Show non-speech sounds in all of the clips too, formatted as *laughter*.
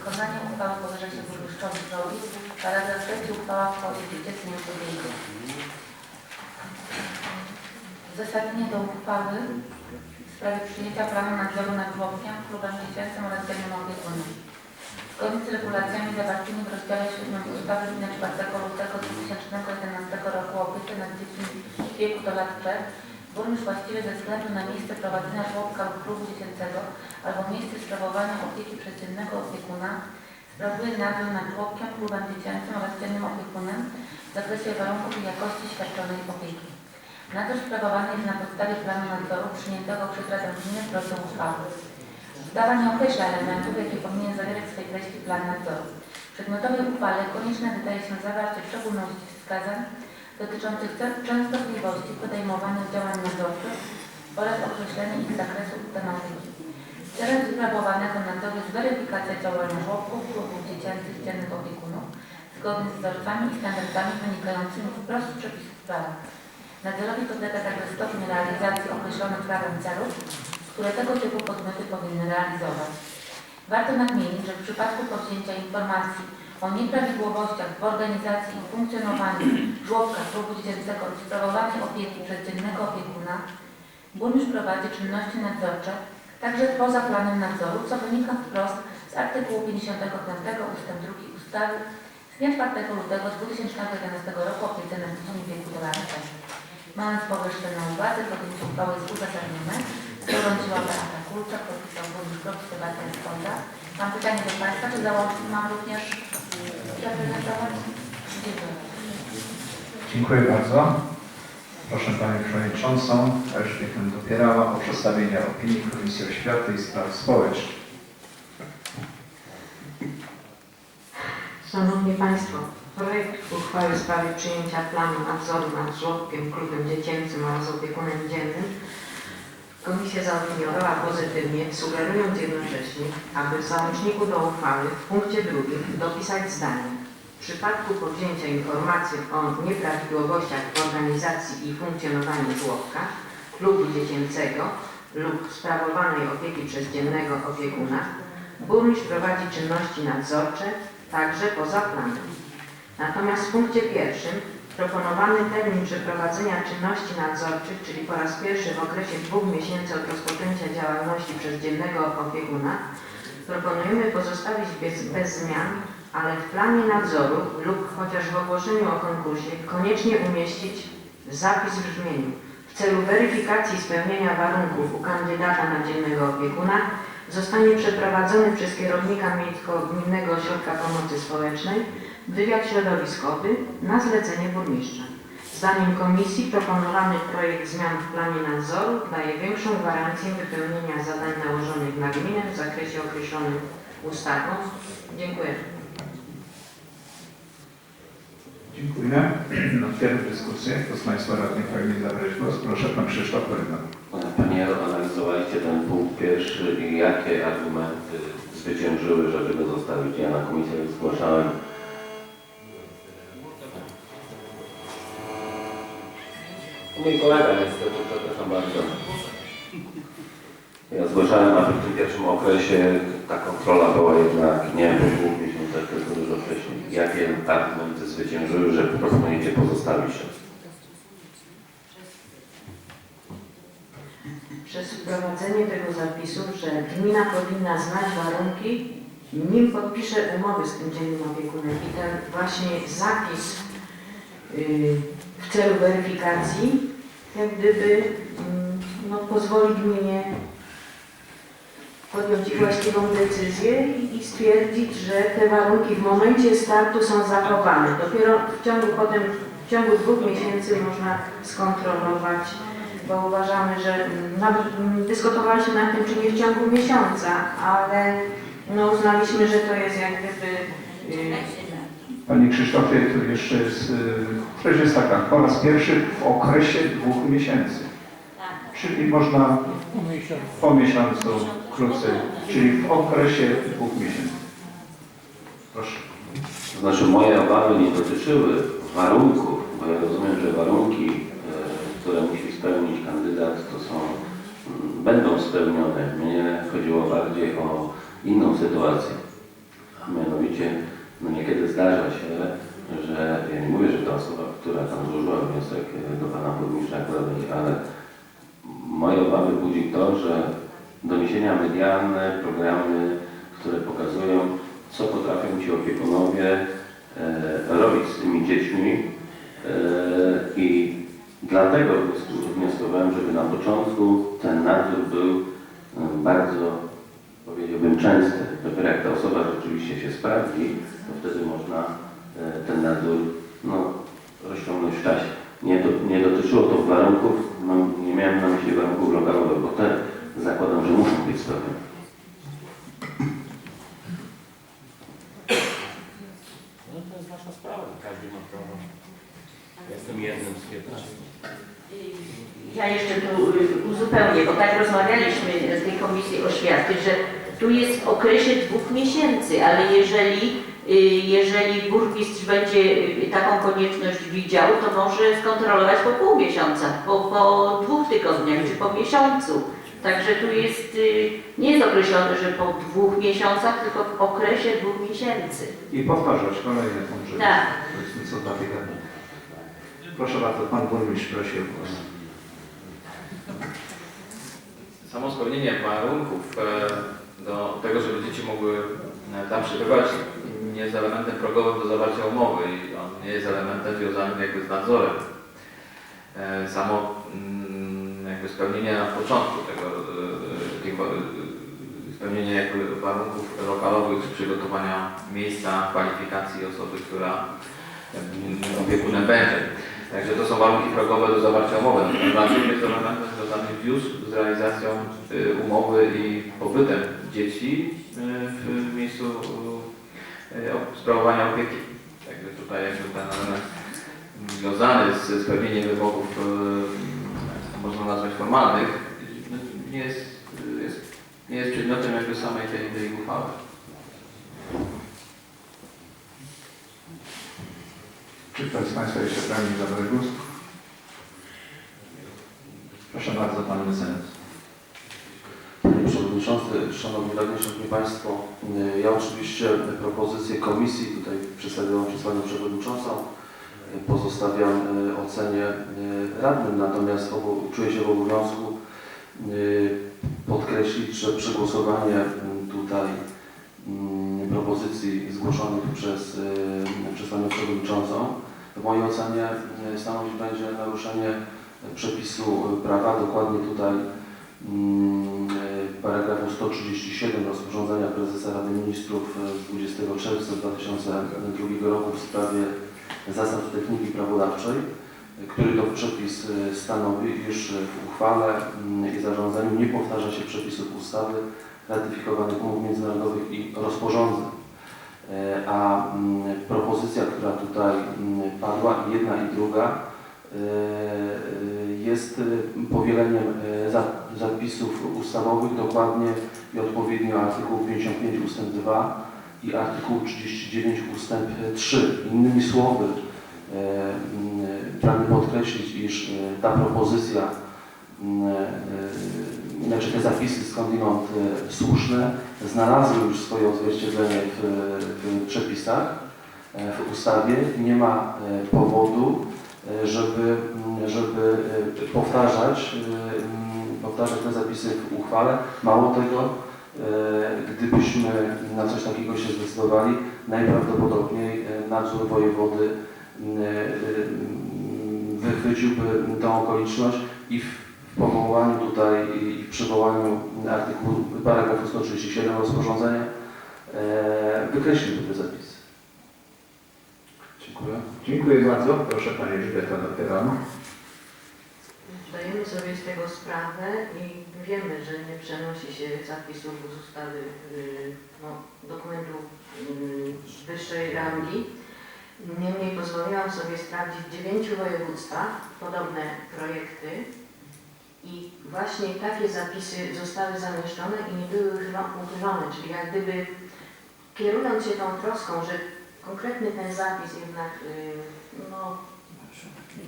wykonanie uchwały powyżej się burmistrzowi zrobi. Paragraf trzeci uchwała wchodzi w życie z dniem podjęcia. Uzasadnienie do uchwały w sprawie przyjęcia planu nadzoru nad żłobkiem, klubem dziecięcym oraz domem opiekunem. Zgodnie z regulacjami zawartymi w rozdziale 7 ustawy z dnia 4 lutego 2011 roku o opiece nad dziećmi w wieku do lat 3 burmistrz właściwie ze względu na miejsce prowadzenia żłobka lub klubu dziecięcego albo miejsce sprawowania opieki przez dziennego opiekuna sprawuje nadzór nad żłobkiem, klubem dziecięcym oraz dziennym opiekunem w zakresie warunków i jakości świadczonej opieki. Nadzór sprawowany jest na podstawie planu nadzoru przyjętego przez Radę Gminy w uchwały. Ustawa nie określa elementów, jakie powinien zawierać w swej treści plan nadzoru. W przedmiotowej uchwale konieczne wydaje się zawarcie w szczególności wskazań dotyczących częstotliwości podejmowanych działań nadzorczych oraz określenie ich zakresu tematyki. Celem sprawowanego nadzoru jest weryfikacja działania żłobków, klubów dziecięcych, dziennych opiekunów zgodnie z wzorcami i standardami wynikającymi wprost z przepisów prawa. Nadzorowi podlega także stopień realizacji określonych prawem celów, które tego typu podmioty powinny realizować. Warto nadmienić, że w przypadku powzięcia informacji o nieprawidłowościach w organizacji i funkcjonowaniu żłobka, klubu dziecięcego lub sprawowaniu opieki przez dziennego opiekuna, burmistrz prowadzi czynności nadzorcze także poza planem nadzoru, co wynika wprost z artykułu 55 ust. 2 ustawy z dnia 4 lutego 2011 roku o opiece nad dziećmi wieku do lat 3. Mając powyższe na uwadze, podjęcie uchwały jest uzasadnione. Dorąciła Beata Kulczak, podpisał burmistrz Sebastian Skonda. Mam pytanie do Państwa, czy załącznik mam również? Dziękuję. Bardzo. Proszę Panią Przewodniczącą Elżbietę Dopierała o przedstawienie opinii Komisji Oświaty i Spraw Społecznych. Szanowni Państwo, projekt uchwały w sprawie przyjęcia planu nadzoru nad żłobkiem, klubem dziecięcym oraz opiekunem dziennym Komisja zaopiniowała pozytywnie, sugerując jednocześnie, aby w załączniku do uchwały w punkcie drugim dopisać zdanie. W przypadku powzięcia informacji o nieprawidłowościach w organizacji i funkcjonowaniu żłobka, klubu dziecięcego lub sprawowanej opieki przez dziennego opiekuna, burmistrz prowadzi czynności nadzorcze także poza planem. Natomiast w punkcie pierwszym proponowany termin przeprowadzenia czynności nadzorczych, czyli po raz pierwszy w okresie dwóch miesięcy od rozpoczęcia działalności przez dziennego opiekuna, proponujemy pozostawić bez, bez zmian, ale w planie nadzoru lub chociaż w ogłoszeniu o konkursie koniecznie umieścić zapis w brzmieniu. W celu weryfikacji spełnienia warunków u kandydata na dziennego opiekuna zostanie przeprowadzony przez kierownika Miejsko-Gminnego Ośrodka Pomocy Społecznej wywiad środowiskowy na zlecenie burmistrza. Zdaniem komisji proponowany projekt zmian w planie nadzoru daje większą gwarancję wypełnienia zadań nałożonych na gminę w zakresie określonym ustawą. Dziękuję. Dziękuję. *clears throat* Otwieram dyskusję. Kto z Państwa radnych pragnie zabrać głos? Proszę Pan Krzysztof Pyrna. Panie analizowaliście ten punkt pierwszy i jakie argumenty zwyciężyły, żeby go zostawić? Ja na komisji zgłaszałem Mój kolega niestety, przepraszam bardzo. Ja zgłaszałem, aby w tym pierwszym okresie ta kontrola była jednak nie po dwóch miesiącach, tylko dużo wcześniej. Jakie argumenty zwyciężyły, że proponujecie pozostawić się? Przez wprowadzenie tego zapisu, że gmina powinna znać warunki, nim podpisze umowy z tym dziennym opiekunem. I ten właśnie zapis yy, w celu weryfikacji, jak gdyby mm, no, pozwoli gminie podjąć właściwą decyzję i, stwierdzić, że te warunki w momencie startu są zachowane. Dopiero w ciągu potem, w ciągu dwóch miesięcy można skontrolować bo uważamy, że nawet dyskutowaliśmy nad tym, czy nie w ciągu miesiąca, ale no, uznaliśmy, że to jest jak gdyby y, Panie Krzysztofie, tu jeszcze jest, y, treść jest taka, po raz pierwszy w okresie dwóch miesięcy. Czyli można po miesiącu krócej, czyli w okresie dwóch miesięcy. Proszę. To znaczy moje obawy nie dotyczyły warunków, bo ja rozumiem, że warunki, e, które musi spełnić kandydat, to są, mm, będą spełnione. Mnie chodziło bardziej o inną sytuację. mianowicie no niekiedy zdarza się, że ja nie mówię, że ta osoba, która tam złożyła wniosek e, do pana burmistrza ale moje obawy budzi to, że doniesienia medialne, programy, które pokazują, co potrafią ci opiekunowie e, robić z tymi dziećmi e, i dlatego wnios- wnioskowałem, żeby na początku ten nadzór był e, bardzo, powiedziałbym, częsty. Dopiero jak ta osoba rzeczywiście się sprawdzi, to wtedy można e, ten nadzór no, rozciągnąć w czasie. Nie, do, nie dotyczyło to warunków, no, nie miałem na myśli warunków lokalowych, bo te zakładam, że muszą być spełnione. No to jest wasza sprawa, każdy ma prawo. Ja Jestem jednym z 15. Ja jeszcze tu uzupełnię, bo tak rozmawialiśmy w tej Komisji Oświaty, że tu jest w okresie dwóch miesięcy, ale jeżeli, y, jeżeli burmistrz będzie y, taką konieczność widział, to może skontrolować po pół miesiąca, po, po dwóch tygodniach czy po miesiącu. Także tu jest, y, nie jest określone, że po dwóch miesiącach, tylko w okresie dwóch miesięcy. I powtarzać kolejne punkty. Tak. Powiedzmy co dwa tygodnie. Proszę bardzo, pan burmistrz prosi o głos. Samo spełnienie warunków e, do tego, żeby dzieci mogły e, tam przebywać nie jest elementem progowym do zawarcia umowy i on nie jest elementem związanym jakby z nadzorem. E, Samo mm, jakby spełnienie na początku tego, e, spełnienie jakby warunków lokalowych przygotowania miejsca, kwalifikacji osoby, która mm, opiekunem będzie. Także to są warunki progowe do zawarcia umowy. Natomiast jest elementem związanym już z realizacją y, umowy i pobytem dzieci y, w miejscu y, op- sprawowania opieki. Także tutaj jakby ten związany z spełnieniem wymogów, y, można nazwać formalnych, no, nie jest, jest, nie jest przedmiotem jakby samej tej, tej uchwały. Czy ktoś z Państwa jeszcze pragnie zabrać głos? Proszę bardzo, pan mecenas. Szanowni Radni, Szanowni Państwo, y, ja oczywiście propozycję komisji tutaj przedstawioną przez Panią Przewodniczącą y, pozostawiam y, ocenie radnym, natomiast czuję się w obowiązku podkreślić, że przegłosowanie y, tutaj y, propozycji zgłoszonych przez, przez Panią Przewodniczącą w mojej ocenie stanowić będzie naruszenie przepisu prawa, dokładnie tutaj mm, paragrafu 137 rozporządzenia prezesa Rady Ministrów y, z 20 czerwca 2002 roku w sprawie zasad techniki prawodawczej, który to przepis y, stanowi, iż w uchwale mm, i zarządzeniu nie powtarza się przepisów ustawy, ratyfikowanych umów międzynarodowych i rozporządzeń. Y, A mm, propozycja, która tutaj mm, padła, jedna i druga, jest powieleniem za- zapisów ustawowych, dokładnie i odpowiednio artykułu 55 ust. 2 i artykułu 39 ust. 3. Innymi słowy, y, pragnę podkreślić, iż y, ta propozycja, y, znaczy te zapisy skądinąd słuszne, znalazły już swoje odzwierciedlenie w, w przepisach, w ustawie. Nie ma powodu, żeby, żeby powtarzać, powtarzać te zapisy w uchwale. Mało tego, y, gdybyśmy na coś takiego się zdecydowali, najprawdopodobniej y, nadzór wojewody y, wychwyciłby tę okoliczność i w powołaniu tutaj i przywołaniu artykułu paragrafu 137 rozporządzenia e, wykreśliłby te zapisy. Dziękuję. Dziękuję bardzo. Proszę Pani Elżbieta Dopierano. Zdajemy sobie z tego sprawę i wiemy, że nie przenosi się zapisów z ustawy no, dokumentu y, wyższej rangi. Niemniej pozwoliłam sobie sprawdzić w dziewięciu województwach podobne projekty i właśnie takie zapisy zostały zamieszczone i nie były uchylo- uchylone, czyli jak gdyby kierując się tą troską, że konkretny ten zapis jednak y, no,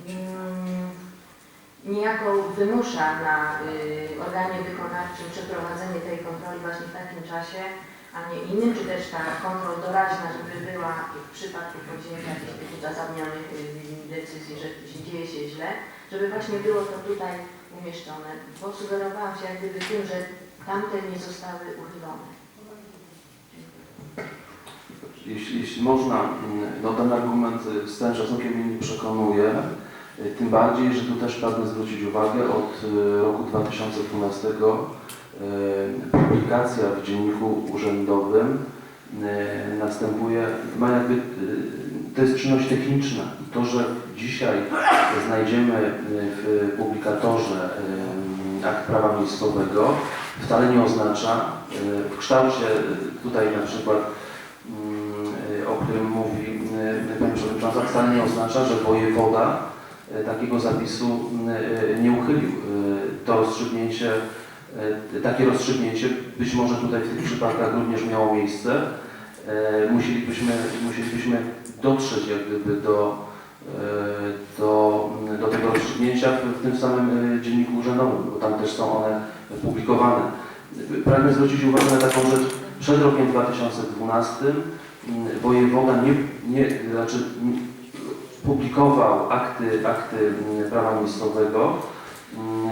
mm, niejako wymusza na y, organie wykonawczym przeprowadzenie tej kontroli właśnie w takim czasie, a nie innym, czy też ta kontrol doraźna, żeby była w przypadku podjęcia jakichś uzasadnionych y, decyzji, że dzieje się źle, żeby właśnie było to tutaj umieszczone, bo sugerowałam się jak gdyby tym, że tamte nie zostały uchylone. Jeśli, jeśli można, mm, no ten argument y, z całym szacunkiem mnie nie przekonuje, tym bardziej, że tu też pragnę zwrócić uwagę, od y, roku 2012 y, publikacja w Dzienniku Urzędowym następuje, ma jakby, to jest czynność techniczna. To, że dzisiaj znajdziemy w publikatorze akt prawa miejscowego wcale nie oznacza w kształcie tutaj na przykład mm, o którym mówi Pani Przewodnicząca, wcale nie oznacza, że wojewoda takiego zapisu y, nie uchylił. Y, To rozstrzygnięcie, takie rozstrzygnięcie być może tutaj w tych przypadkach również miało miejsce. Musielibyśmy, musielibyśmy dotrzeć jak gdyby do, do, do tego rozstrzygnięcia w, tym samym dzienniku urzędowym, bo tam też są one publikowane. Pragnę zwrócić uwagę na taką rzecz. Przed rokiem 2012 mm, wojewoda nie, nie, znaczy, mm, publikował akty, akty mm, prawa miejscowego mm,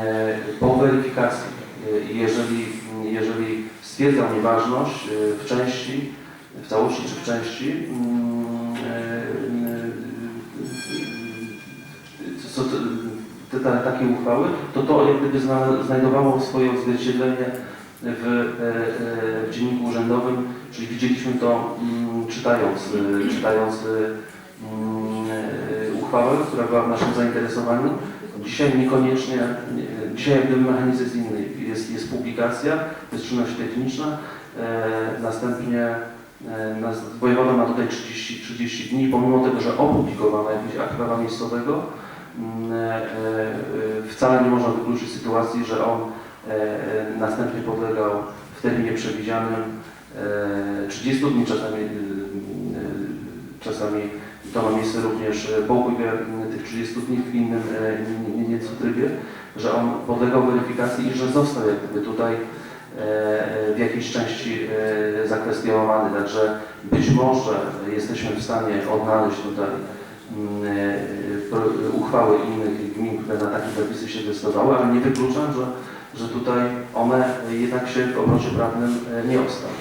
po weryfikacji. Y, Jeżeli, jeżeli stwierdzał nieważność y, w części, w całości czy w części, mm, co, te, te, takie uchwały, to to jak gdyby zna- znajdowało swoje odzwierciedlenie w, e, e, w dzienniku urzędowym, czyli widzieliśmy to mm, czytając, e, czytając e, mm, e, uchwałę, która była w naszym zainteresowaniu. Dzisiaj niekoniecznie, nie- dzisiaj gdyby mechanizm jest inny. Jest, jest publikacja, jest czynność techniczna, e, następnie e, nas, wojewoda ma tutaj 30, 30 dni, pomimo tego, że opublikowano jakiś akt prawa miejscowego, mm, e, e, wcale nie można wykluczyć sytuacji, że on e, e, następnie podlegał w terminie przewidzianym e, 30 dni, czasami, e, e, czasami to ma miejsce również e, po upływie tych 30 dni w innym e, nie- nieco trybie, że on podlegał weryfikacji i że został jak gdyby tutaj e, w jakiejś części zakwestionowany. Także być może jesteśmy w stanie odnaleźć tutaj mm, uchwały innych gmin, które na takie zapisy się decydowały, ale nie wykluczam, że, że tutaj one jednak się w obrocie prawnym nie ostały.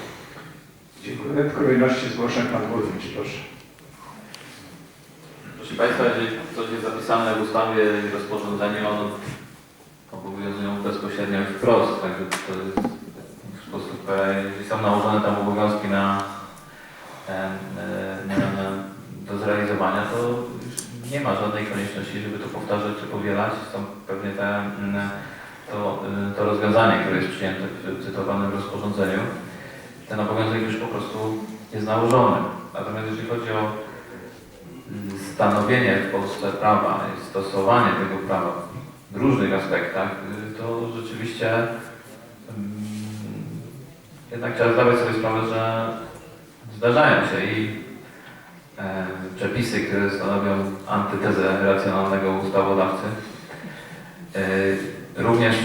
Dziękuję. W kolejności zgłoszeń Pan Burmistrz, proszę. Państwa, jeżeli coś jest zapisane w ustawie i rozporządzeniu, ono obowiązują bezpośrednio i wprost, także to jest w sposób, e, jeżeli są nałożone tam obowiązki na, e, e, na, na, do zrealizowania, to nie ma żadnej konieczności, żeby to powtarzać czy powielać. Są pewnie te, mm, to, to rozwiązanie, które jest przyjęte w cytowanym rozporządzeniu. Ten obowiązek już po prostu jest nałożony. Natomiast jeżeli chodzi o stanowienie w Polsce prawa i stosowanie tego prawa w różnych aspektach, y, to rzeczywiście mm, jednak trzeba zdawać sobie sprawę, że zdarzają się i e, przepisy, które stanowią antytezę racjonalnego ustawodawcy. E, Również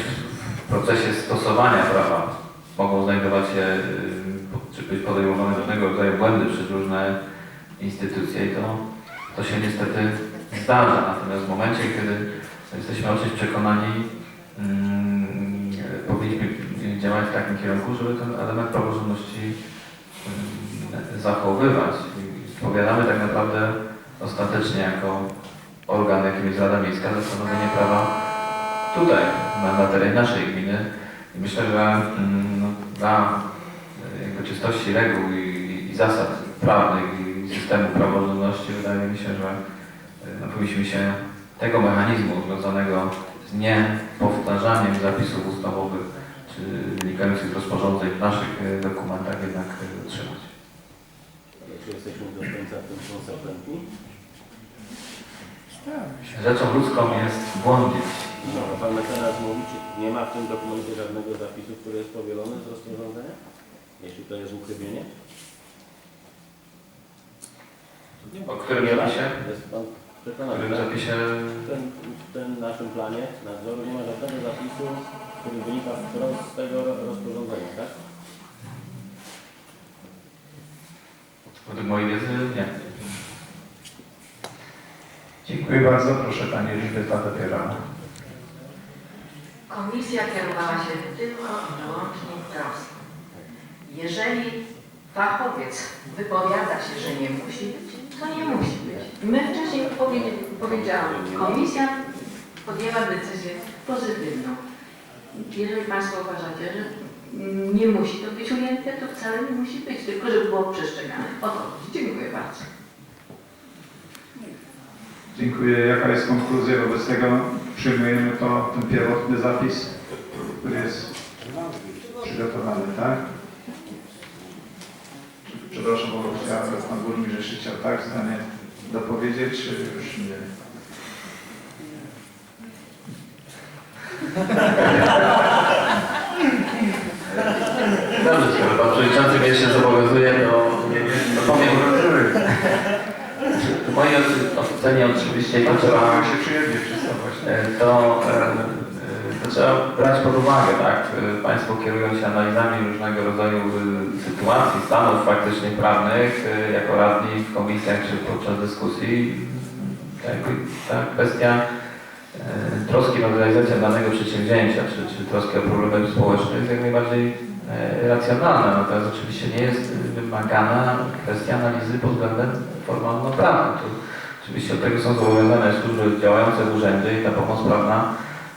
w procesie stosowania prawa mogą znajdować się, y, czy być podejmowane różnego rodzaju błędy przez różne instytucje i to to się niestety zdarza. Natomiast w momencie, kiedy jesteśmy o czymś przekonani, mm, powinniśmy działać w takim kierunku, żeby ten element praworządności mm, zachowywać. I Spowiadamy tak naprawdę ostatecznie jako organ, jakim jest Rada Miejska, za stanowienie prawa tutaj, na, na terenie naszej gminy. I myślę, że mm, no, dla e, czystości reguł i, i, zasad prawnych systemu praworządności wydaje mi się, że e, no, powinniśmy się tego mechanizmu związanego z niepowtarzaniem zapisów ustawowych czy wynikających z rozporządzeń w naszych e, dokumentach jednak e, trzymać. Czy jesteśmy do końca w tym konsekwentni? Rzeczą ludzką jest błądzić. No, a Pan mecenas mówi, czy nie ma w tym dokumencie żadnego zapisu, który jest powielony z rozporządzenia? Jeśli to jest uchybienie? O którym zapisie? Jest Pan przekonany, którym tak? zapisie W tym, w tym naszym planie nadzoru nie ma żadnego zapisu, który wynika wprost z tego rozporządzenia, tak? Według mojej wiedzy nie. Dziękuję bardzo. Proszę Pani Elżbieta Dopierana. Komisja kierowała się tylko i wyłącznie troską. Jeżeli fachowiec wypowiada się, że nie musi być, to nie musi być. My wcześniej powiedzi- powiedziałam, komisja podjęła decyzję pozytywną. Jeżeli Państwo uważacie, że nie musi to być ujęte, to wcale nie musi być, tylko żeby było przestrzegane. O to. Dziękuję bardzo. Dziękuję. Jaka jest konkluzja wobec tego? Przyjmujemy to, ten pierwotny zapis, który jest przygotowany, tak? Pan Burmistrz jeszcze chciał tak zdanie dopowiedzieć, czy już nie? Dobrze, skoro Pan Przewodniczący mnie się zobowiązuje, to, to powiem. W mojej ocenie oczywiście to trzeba, się przyjemnie e, to, e, to trzeba brać pod uwagę, tak? E, Państwo kierują się analizami różnego rodzaju e, sytuacji, stanów faktycznie prawnych, e, jako radni w komisjach czy podczas dyskusji. Jakby ta kwestia troski nad realizacją danego przedsięwzięcia, czy, czy troski o problemy społeczne jest jak najbardziej racjonalna, natomiast oczywiście nie jest wymagana kwestia analizy pod względem formalno-prawnym. Oczywiście od tego są zobowiązane służby działające w urzędzie i ta pomoc prawna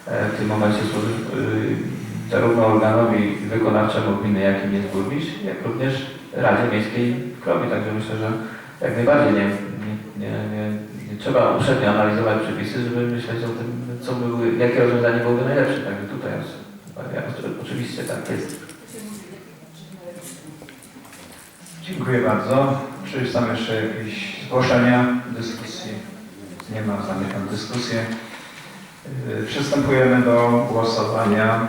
w tym momencie służy e, zarówno organowi wykonawczemu gminy, jakim jest burmistrz, jak również Radzie Miejskiej w Krowie. Także myślę, że jak najbardziej nie, nie, nie, nie, nie trzeba uprzednio analizować przepisy, żeby myśleć o tym, co były, jakie rozwiązanie byłoby najlepsze. Także tutaj ja, oczywiście tak jest. Dziękuję bardzo. Czy są jeszcze jakieś zgłoszenia, dyskusji? Nie ma, zamykam dyskusję. Yy, Przystępujemy do głosowania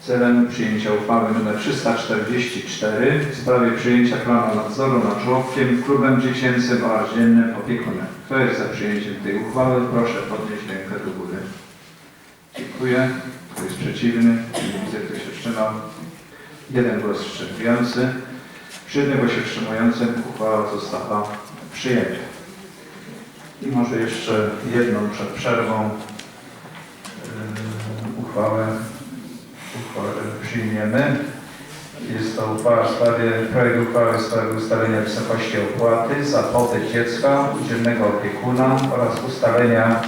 celem przyjęcia uchwały nr 344 w sprawie przyjęcia planu nadzoru nad żłobkiem, klubem dziecięcym oraz dziennym opiekunem. Kto jest za przyjęciem tej uchwały? Proszę podnieść rękę do góry. Dziękuję. Kto jest przeciwny? Nie widzę, kto się wstrzymał. Jeden głos wstrzymujący. Przy jednym głosie wstrzymującym uchwała została przyjęta. I może jeszcze jedną przed przerwą yy, uchwałę, uchwałę przyjmiemy. Jest to uchwała w sprawie, projekt uchwały w sprawie ustalenia wysokości opłaty za pobyt dziecka, udzielnego opiekuna oraz ustalenia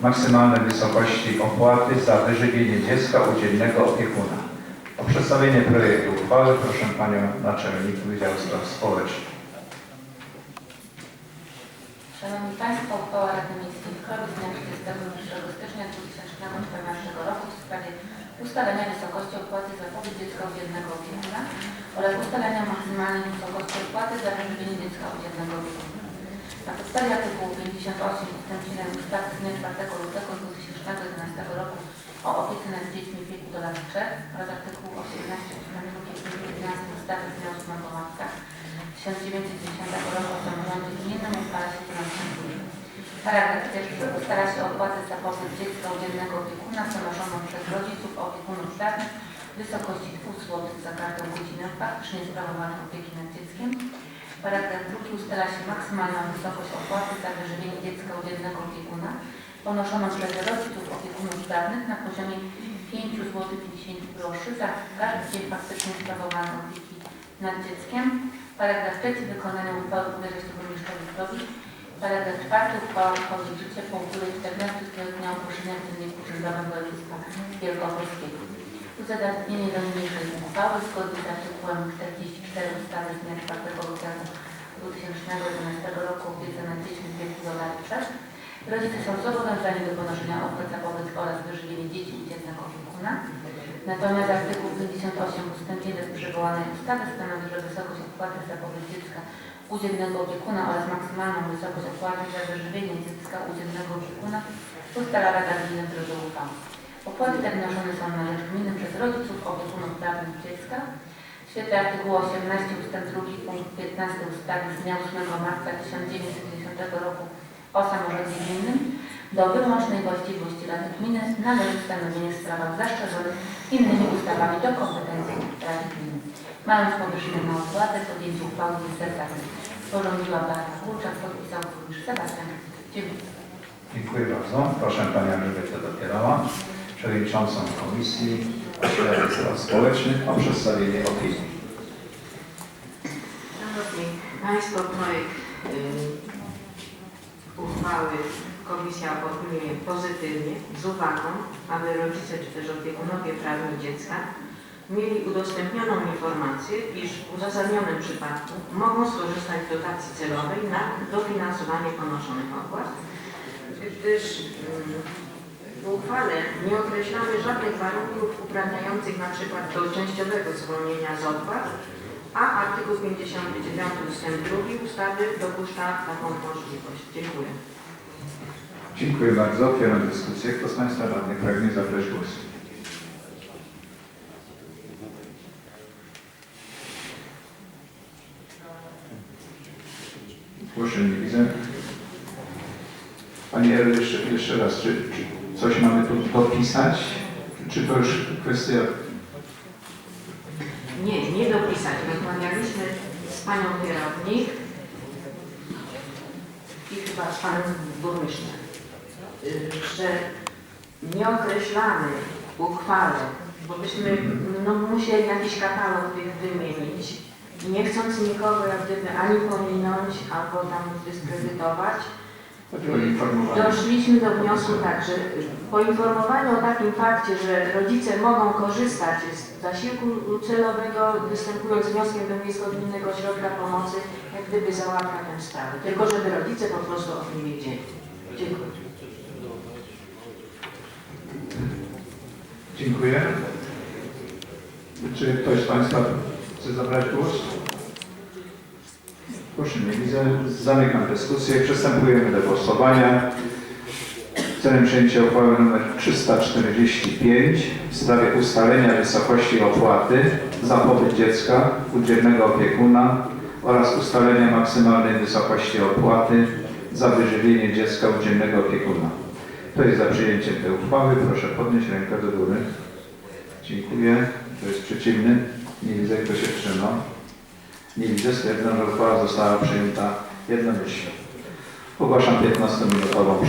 maksymalnej wysokości opłaty za wyżywienie dziecka udzielnego opiekuna. O przedstawienie projektu uchwały proszę Panią Naczelnik Wydziału Spraw Społecznych. Szanowni Państwo, uchwała Rady Miejskiej w Krowie z dnia 31 stycznia 2014 roku w sprawie ustalenia wysokości opłaty za pobyt dziecka udzielnego opiekuna oraz ustalenia maksymalnej wysokości opłaty za wyżywienie dziecka udzielnego opiekuna. Na podstawie artykułu 58 ust. 7 ustawy z dnia 4 lutego 2011 roku o opiece nad dziećmi w wieku do lat 3 oraz artykułu 18 ust. 2 11 ustawy z dnia 8 marca 1910 roku samorządzie gminnym uchwala się co następuje. Paragraf pierwszy ustala się opłatę za pobyt dziecka udzielnego opiekuna ponoszoną przez rodziców opiekunów prawnych w wysokości 2 zł za każdą godzinę faktycznie sprawowanej opieki nad dzieckiem. Paragraf drugi ustala się maksymalną wysokość opłaty za wyżywienie dziecka udzielnego opiekuna ponoszoną przez rodziców opiekunów prawnych na poziomie 5 zł 50 groszy za każdy dzień faktycznie sprawowanej opieki nad dzieckiem. Paragraf trzeci wykonania uchwały powierza się burmistrzowi. Paragraf czwarty uchwała wchodzi w życie po upływie 14 z dnia ogłoszenia w Dzienniku Urzędowym Województwa Wielkopolskiego. Uzasadnienie do niniejszej uchwały zgodnie z artykułem 44 ustawy z dnia 4 lutego 2011 roku o opiece nad dziećmi w wieku do lat 3. Rodzice są zobowiązani do ponoszenia opłat za pobyt oraz wyżywienie dzieci udzielnego opiekuna. Natomiast artykuł 58 ust. 1 przywołanej ustawy stanowi, że wysokość opłaty za pobyt dziecka udzielnego opiekuna oraz maksymalną wysokość opłaty za wyżywienie dziecka udzielnego opiekuna ustala Rada Gminy w drodze uchwały. Opłaty te wnoszone są na rzecz gminy przez rodziców opiekunów prawnych dziecka. W świetle artykułu 18 ust. 2 punkt 15 ustawy z dnia 8 marca 1990 roku o samorządzie gminnym do wyłącznej właściwości Rady Gminy należy stanowienie w sprawach zastrzeżonych innymi ustawami do kompetencji Rady Gminy. Mając powyższe na uwadze, podjęcie uchwały niestety sporządziła Beata Kurczak, podpisał burmistrz Sebastian. Dziękuję. Dziękuję bardzo. Proszę Panią Elżbietę Dopierała, Przewodniczącą Komisji Oświaty Spraw Społecznych o przedstawienie opinii. Szanowni Państwo, projekt y, uchwały Komisja opiniuje pozytywnie z uwagą, aby rodzice czy też opiekunowie prawni dziecka mieli udostępnioną informację, iż w uzasadnionym przypadku mogą skorzystać z dotacji celowej na dofinansowanie ponoszonych opłat, gdyż mm, w uchwale nie określamy żadnych warunków uprawniających na przykład do częściowego zwolnienia z opłat, a artykuł 59 ust. 2 ustawy dopuszcza taką możliwość. Dziękuję. Dziękuję bardzo. Otwieram dyskusję. Kto z Państwa radnych pragnie zabrać głos? Proszę, nie widzę. Panie Elu, jeszcze, jeszcze raz, czy, czy coś mamy tu dopisać? Czy to już kwestia... Nie, nie dopisać. Rozmawialiśmy z panią kierownik i chyba z panem burmistrzem, że nie określamy w uchwale, bo byśmy no, musieli jakiś katalog tych wymienić, nie chcąc nikogo jak gdyby ani pominąć, albo tam dyskredytować. Doszliśmy do wniosku tak, że poinformowaniu o takim fakcie, że rodzice mogą korzystać z zasiłku celowego, występując z wnioskiem do Miejsko-Gminnego Ośrodka Pomocy, jak gdyby załatwia tę sprawę. Tylko żeby rodzice po prostu o tym wiedzieli. Dziękuję. Dziękuję. Czy ktoś z Państwa chce zabrać głos? Proszę, nie widzę. Zamykam dyskusję. Przystępujemy do głosowania. Celem przyjęcia uchwały nr 345 w sprawie ustalenia wysokości opłaty za pobyt dziecka u dziennego opiekuna oraz ustalenia maksymalnej wysokości opłaty za wyżywienie dziecka u dziennego opiekuna. Kto jest za przyjęciem tej uchwały? Proszę podnieść rękę do góry. Dziękuję. Kto jest przeciwny? Nie widzę, kto się wstrzymał. Nie widzę. Stwierdzam, że uchwała została przyjęta jednomyślnie. Ogłaszam 15-minutową przerwę.